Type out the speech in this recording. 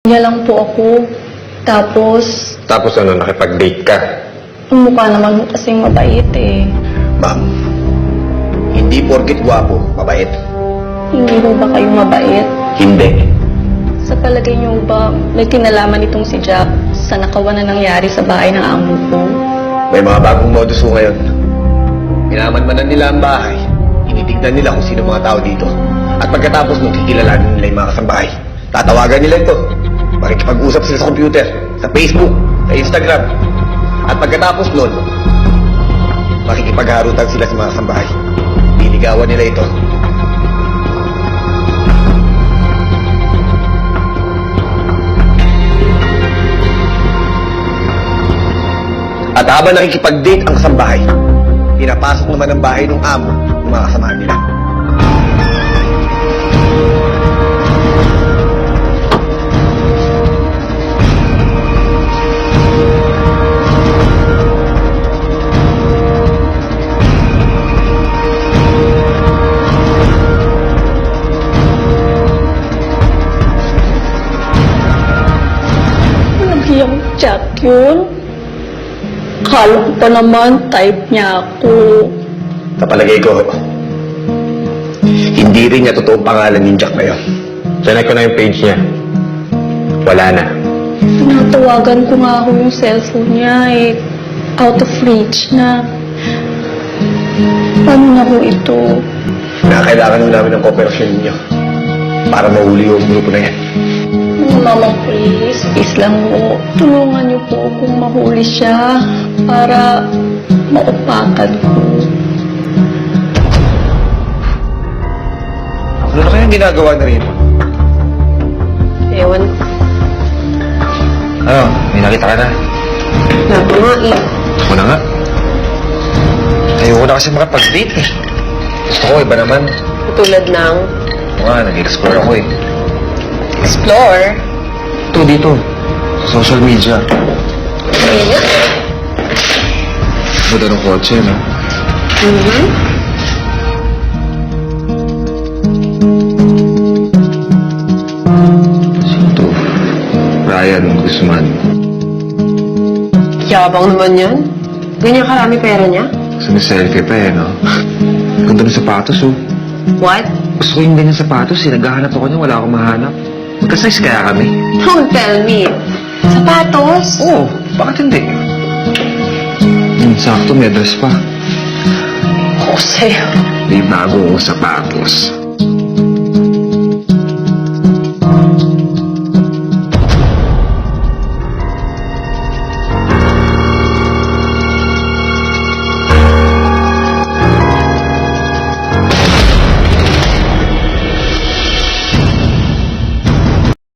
Niya lang po ako. Tapos, Tapos ano, nakipag-date ka. mukha naman kasing mabait eh. Ma'am, hindi porkit gwapo, mabait. Hindi ho ba kayo mabait? Hindi. Sa palagay niyo ba, may kinalaman itong si Jack sa nakawan na nangyari sa bahay ng amo ko? May mga bagong modus ho ngayon. Minamanmanan nila ang bahay. Tinitignan nila kung sino mga tao dito. At pagkatapos nung kikilalanin nila yung mga kasambahay, tatawagan nila ito. Makikipag-usap sila sa computer, sa Facebook, sa Instagram. At pagkatapos nun, makikipagharutan sila sa mga kasambahay. Liligawan nila ito. At habang nakikipag-date ang kasambahay, pinapasok naman ang bahay ng amo ng mga kasamahan nila. Jack yun. Akala ko pa naman type niya ako. Sa palagay ko, hindi rin niya totoong pangalan ni Jack na yun. Sinay ko na yung page niya. Wala na. Tinatawagan ko nga ako yung cellphone niya eh. Out of reach na. Paano na ho ito? Nakakailangan namin ng kooperasyon ninyo para mahuli yung grupo na yan. Mama, please. Please lang po. Tulungan niyo po kung mahuli siya para maupakan ko. Ano na kayang ginagawa na rin? Ewan. Ano? May nakita ka na? Naku nga eh. Ako na nga. Ayoko na kasi makapag-date eh. Gusto ko iba naman. Tulad ng Oo nga, nag-explore ako eh. explore. Ito dito. Sa social media. Nga. Ganda ng kotse, no? Mhm. Sino to? Ryan Guzman. Yabang naman yan. Ganyan karami pera niya? Siniselfie pa eh, no? Ganda ng sapatos, oh. What? Gusto ko yung ganyan sapatos eh. Naghahanap ako niya, wala akong mahanap. Magka-size kaya kami? Don't tell me. Sapatos? Oo, bakit hindi? Hmm, sakto, may dress pa. Sa'yo. May bago akong sapatos.